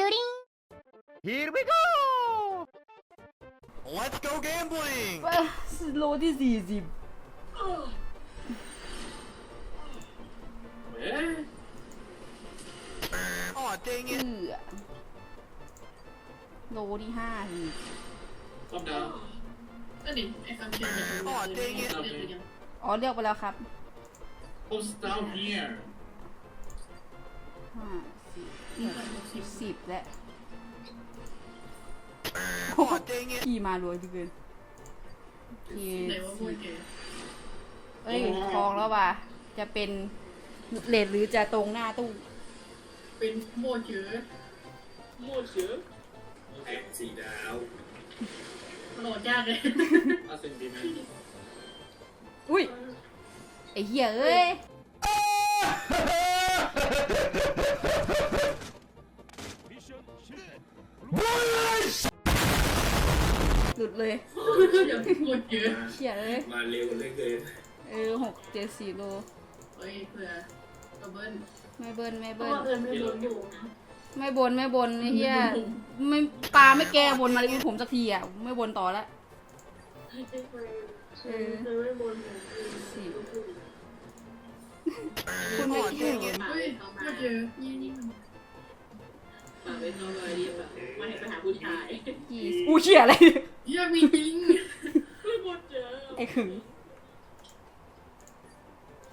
Here we go Let's go gambling โลที่สี่สิบเอ๊ะ Oh dang เอื it อโลที่ห้าสิบรอบดาวนั่นดิไอ้คำเชียร์เนี่ยอ๋อเจ๊งเนี่ยอ๋อเลือกไปแล้วครับ Who's down here ห้า สิบมีพันหกสิบสิบและ Oh dang it ขี่มารวยเหลือเกินเยไหนว่าพูดเจอเอ้ยทองแล้วว่ะจะเป็นเลดหรือจะตรงหน้าตู้เป็นโมเจอโมเชือแอสี่ดาวโหลดยากเลยอาเซนดีไหมอุ้ยไอ้เหี้ยเอ้ย หลุดเลยอย่างโมเจอเชี่ยเอ้ยมาเร็วเหลยเกินเออหกเจ็ดสี่โล เฮ้ยเผื่อตัวเบิ้ลไม่เบิ้ลไม่เพราะเบิ้ลว่าเอิญไม่รู้อยู่นะไม่บนไม่บนไอ้เหี้ยไม่ปลาไม่แก้บนมาเลยผมสักทีอะไม่บนต่อละไม่เคยเออเคยไม่บนหนูเองสี่รู้สึกคุณไม่คิดเฮ้ยโมเจอยี่นี่มัน ฝากไว้น้องเลยรีบแบบมาให้ไปหาผู้ชายยี่สิบอู้เชี่ยอะไรยากมีจริงไม่หมดเจอไอ้ขึง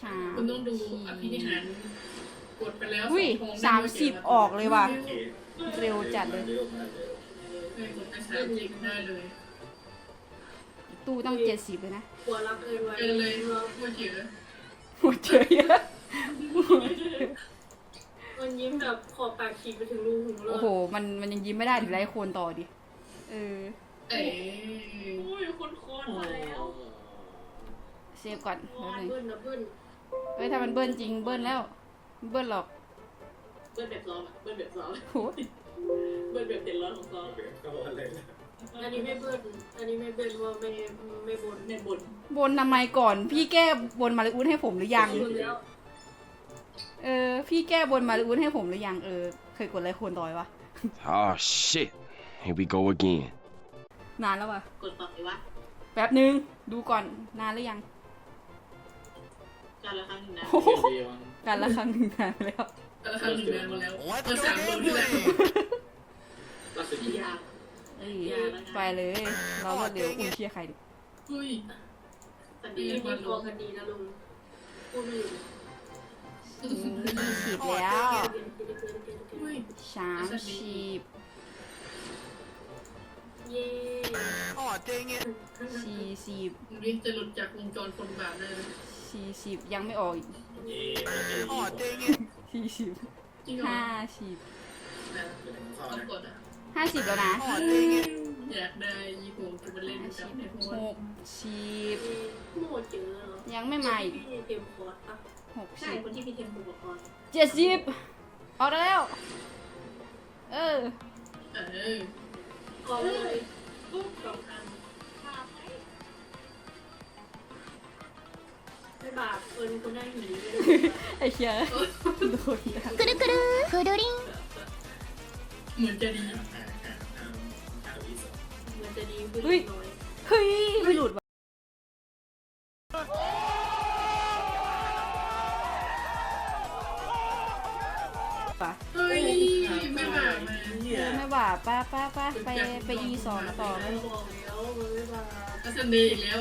ชาคุณต้องดูอภินิหารกดไปแล้วอุ้ยทองได้สามสิบออกเลยว่ะโอเคเร็วจัดเลยเร็วมากเร็วเคยกดไปสามสิบได้เลยตู้ต้องเจ็ดสิบเลยนะกลัวรับเอิญไว้เกินเลยโมเจอโอ้เจอเยอะ มันยิ้มแบบขอบปากฉีกไปถึงรูหูเลยโอ้โห มันมันยังยิ้มไม่ได้ถึงไรโคนต่อดิ เออ เอ๋อุ้ยคนคอนมาแล้วเซฟก่อนโอ้แป๊บยนึงเบิ้ลนะเบิ้ลเฮ้ยถ้ามันเบิ้ลจริงเบิ้ลแล้วไม่เบิ้ลหรอกเบิ้ลแบบซ้อมอะเบิ้ลแบบซ้อมโหเบิ้ลแบบเต็มร้อยของซ้อมเข้าอะไรนะอันนี้ไม่เบิ้ลอันนี้ไม่เบิ้ลว่าไม่ไม่บนในบนบนทำไมก่อน พี่แก้บนมาเลยอุ้นให้ผมหรือยัง บนแล้ว เออ พี่แก้บนมาเลยอุ้นให้ผมหรือยัง เออ เคยกดอะไรโคนต่อยวะ Oh shit. Here we go again. นานแล้ววะกดต่อไปวะแป๊บนึง ดูก่อน นานหรือยัง การละครั้งหนึ่งนะโอ้โห เดียวการละครั้งหนึ่งนานไปแล้วแต่ละครั้งหนึ่งนานมาแล้ว Let's เมื่อ go สามโลที่แล้ว gambling ล่าสุดยากเอ้ยไปเลย เรารวดเร็วอุ้ยเชียร์ใครดิเฮ้ยคดีมีตัวคดีนะลุงพูดไม่อยู่อืม ยี่สิบแล้วเฮ้ยสามสิบเย้ Oh dang it สี่สิบนี่จะหลุดจากวงจรคนบาปได้เลยสี่สิบยังไม่ออกอีกเย่ Oh dang it สี่สิบจริงเหรอห้าสิบนะเข้าต้องนะกดอะห้าสิบแล้วนะ Oh dang it อยากได้ยี่ห้อจะมาเล่น ห้า กั สิ บบ ในโพ ห ส กสิบ โมเจอเหรอ ยังไม่มาอีก ที่เตรียมคอร์สปะ หก ใช่ สิบ คนที่พี่เทมอุปกรณ์ เจ็ดสิบออกได้แล้ว เออ เออ ก็เลย ปุ๊บสองอันพาไป ไม่บาปเอิญคนได้หนีไปเลย ไอ้เชี่ยโดนด่า くるくるくるりん เหมือนจะดี จะดีขึ้นเฮ้ยน้อยเฮ้ยไม่หลุดว่ะว่ะเฮ้ยไม่บาปมาเออไม่ว่าป้าป้าป้าไปไปอีสองต่อไหมบอกแล้วมันไม่บาปก็สนเดย์อีกแล้ว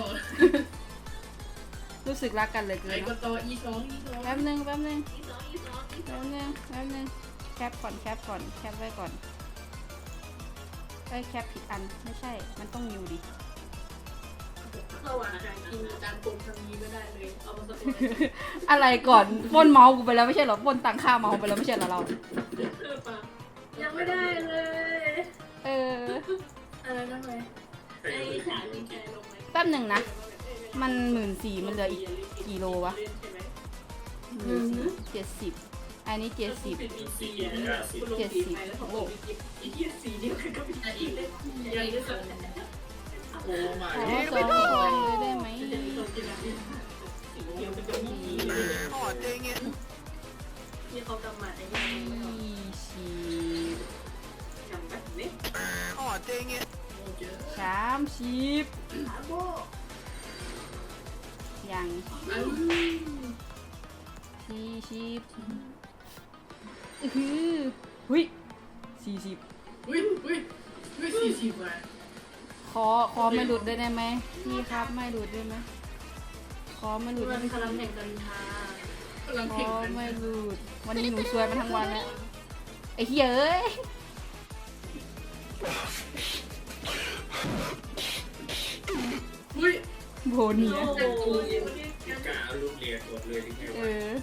รู้สึกรักกันเหลยเกิไอ้นกเนอะตอีสองอีสองแป๊บนึงแป๊บนึงอีสองอีสองอีสแป๊อบงนึงแป๊บนึงแคปก่อนแคปก่อนแคปไว้ก่อน เอ้ยแคปผิดอันไม่ใช่ มันต้องนิวดิ ระหว่างการกินการปรุงทำนี้ก็ได้เลย เอามาสักอะไรก่อนปล้นเมาส์กูไปแล้วไม่ใช่เหรอปล้นตังค่าเมาส์ไปแล้วไม่ใช่เหรอเรา เออปะยังไม่ได้เลยเออ อะไรนั่นเลยใครไอ้รู้ฉากมีใจลงไหมแป๊บหนึ่งนะ มันหมื่นสี่มันเหลืออีกกี่โลวะเล่นใช่ไหมหมื่นสี่เจ็ดสิบ อันนี้เจ็ดสิบเป็นอีซีอะคุณลงสีไปแล้วเขาบอกอีเทียสีเดียวกันก็มีอีกเล่นใหญ่ที่สุดโอ้มาขอสองคนเลยได้ไหมจะมีคนกินอะไรสีเดียวกันก็มี Oh dang it ที่เขากำมัดไอ้นี่ยี่สิบ dang it. โอ้เจอสามสิบยังสี่สิบ อื้อหือหุ้ยสี่สิบอุ้ยอุ้ยอุ้ยสี่สิบว่ะคอคอไม่หลุดได้ไหมพี่ครับไม่หลุดได้ไหมคอไม่หลุดได้มันไหมกำลังแข่งกันค่ะกำลังคแข่งอกันไม่หลุดวันนี้หนูซวยมาทั้งวันแล้วไอ้เหี้ยเอ้ยอุ้ยโบเนียโอ้โหกาลูกเรียนกดเลยที่ไงเอวะอ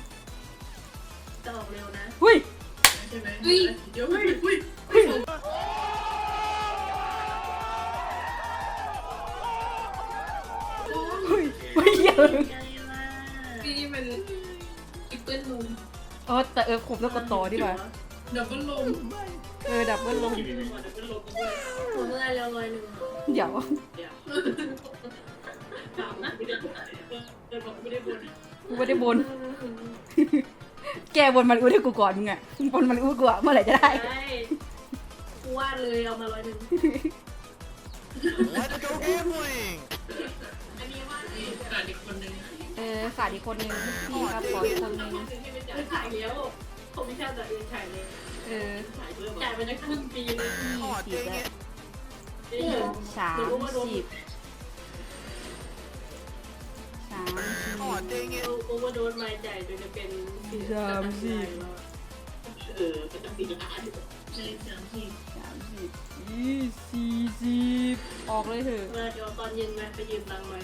จะออกเร็วนะหุ้ยใช่ไหมอุ้ยเดี๋ยวอุ้ยอุ้ยอุ้ยหุ้ยหุ้ยเหี้ยใกล้มากพี่มันอีเปิ้ลลงเออแต่เออผมต้องกดต่อดีกว่าดับเบิ้ลลงเออดับเบิลลงที่มีเป็นคนเป็นลมด้วยผมเมื่อเร็วร้อยหนึ่งเดี๋ยวถามนะไม่ได้เดินบอกไม่ได้บนไม่ได้บน แกบนมันอู้ให้กูก่อนมึงอะบนมันอู้กูอะเมื่อไหร่จะได้ ใช่กูวาดเลยเอามาร้อยหนึ่ง Let's go gambling. อันนี้วาดเองขาดอีกคนนึงเออขาดอีกคนนึงพี่ครับขออีกคนนึงไม่ขายแล้วผมไม่ใช่แต่เองขายเลยเออจ่ายไปจะครึ่งปีเลยยี่ Oh สิบ dang แล้ว it. สามสิบ สามสิบ Oh dang it. โอเวอร์โดนรายจ่ายโดยจะเป็นเออจะต้องตีกันใช่สามสิบสามสิบยี่สี่สิบออกเลยเถอะเมื่อเดี๋ยวตอนเย็นมาไปยืมตังค์มา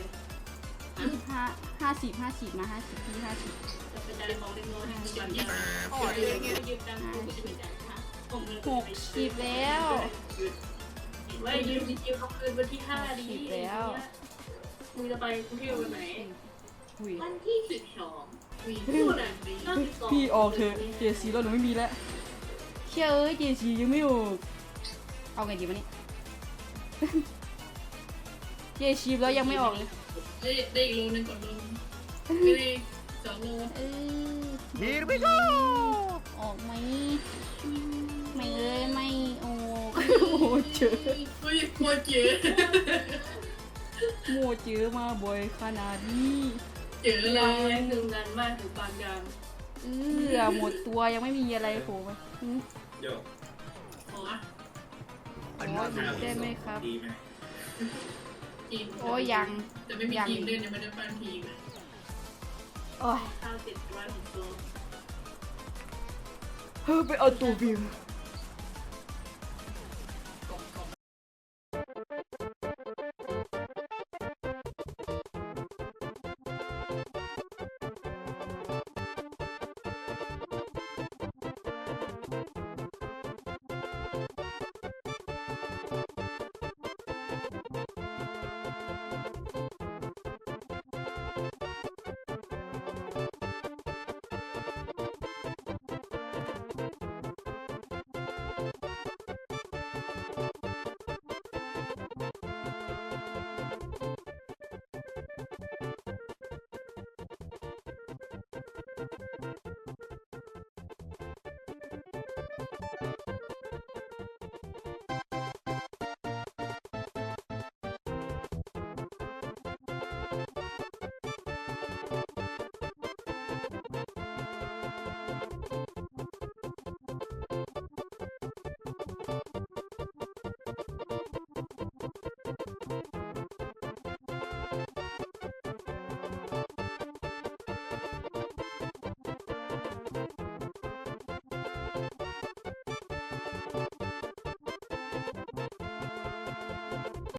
ห้าห้าสิบห้าสิบมาห้าสิบพี่ห้าสิบจะไปจ่ายของเล็กน้อยให้มันก่อนจ่าย Oh dang it. ยืมตังค์กูจะไปจ่ายค่ะผมเงินหกสิบแล้วไม่ยืมยืมเขาคืนวันที่ห้าดีสิบแล้วมึงจะไปกรุงเทพวันไหน อุ้ยวันที่สิบสองมีพูดอะก็สิบสองพี่ออกเถอะเจสีแล้วหนูไม่มีแล้วเชื่อเอ้ยเจสียังไม่ออกเอาไงดีวะเนี่ยเจสีแล้วยังไม่ออกเลยได้ได้อีกโลนึงก่อนลงไม่ได้สองโลเออ Here we go. ออกไหมไม่เอ้ยไม่ออกโอ้โหเจอเฮ้ยโคตรเจอโมเจอมาบ่อยขนาดนี้เจอเวเลลาย หนึ่งงานมากถึงปานกลางเออหมดตัวยังไม่มีอะไรโผล่มาอืมเดี๋ยวขอขอดูได้ไหมครับ ดีไหมทีมโอ้ยยัง แต่ไม่มีทีมเล่นยังไม่ได้ปั้นทีมโอ้ยข้าวติดวันถึงตัวเฮ้ยไปเอาตัววิว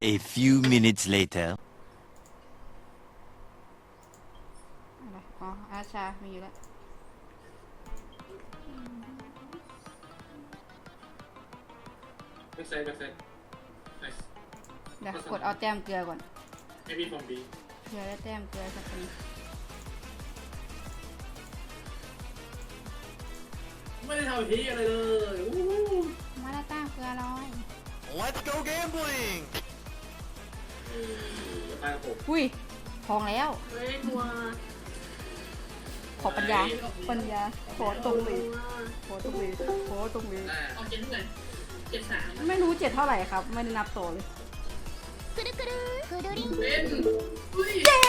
A few minutes later. อะไรอ๋อ อาชา มีอยู่แล้วแบ็คไซด์แบ็คไซด์ไนส์เดี๋ยวกดเอาแต้มเกลือก่อนไม่มีฟอร์มบีเกลือได้แต้มเกลือสักคนไม่ได้ทำทีอะไรเลยอู้หูมาแล้วแต้มเกลือร้อย Let's go gambling. ตายผมอุ้ยทองแล้ว เฮ้ยทัวร์ขอปัญญา ปัญญา ขอตรงเลยขอตรงเลยขอตรงเลยหน้าเอาเจนเท่าไหร่เจ็ดสามไม่รู้เจ็ดเท่าไหร่ครับ ไม่ได้นับโตวเลยเป็นอุ้ยเย้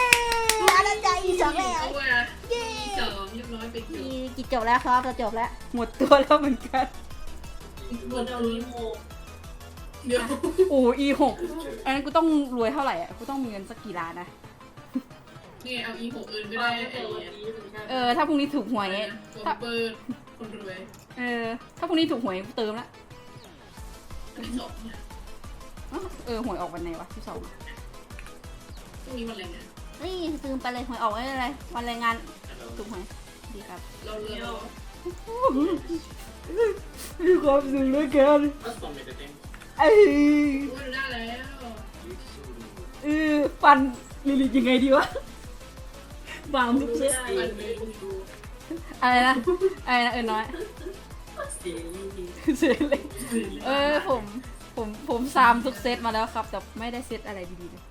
อะไรใจสองแล้วเอาว่ะอีสองเรียบร้อยไปจบกี่จบแล้วครับจะจบแล้ว หมดตัวแล้วเหมือนกันบนเอานี้โม เดี๋ยวโอ้อีหกอันนั้นกูต้องรวยเท่าไหร่อะกูต้องมีเงินสักกี่ล้านนะนี่เอาอีหกเอินก็ได้ได้แต่ไอ้วันนี้ถึงใช่เออถ้าพรุ่งนี้ถูกหวยตัวเปิดคนรวยเออ ถ้าพรุ่งนี้ถูกหวยกูเติมละที่สองเนี่ยอ้าวเออหวยออกวันไหนวะที่สองพรุ่งนี้วันอะไรเนี่ยเฮ้ยลืมไปเลยหวยออกไว้อะไรวันแรงงานถูกหวยดีครับ เราเรือเรามีความสุขเหลือเกิน That's not made a thing. เอ้ยพูดได้แล้วเออฟันลิลิยังไงดีวะบางทุกเซตมันเลยอะไรนะอะไรนะเออน้อยเสียงดีเซตเลยเออผมผมผมซามทุกเซตมาแล้วครับ แต่ไม่ได้เซตอะไรดีๆเลย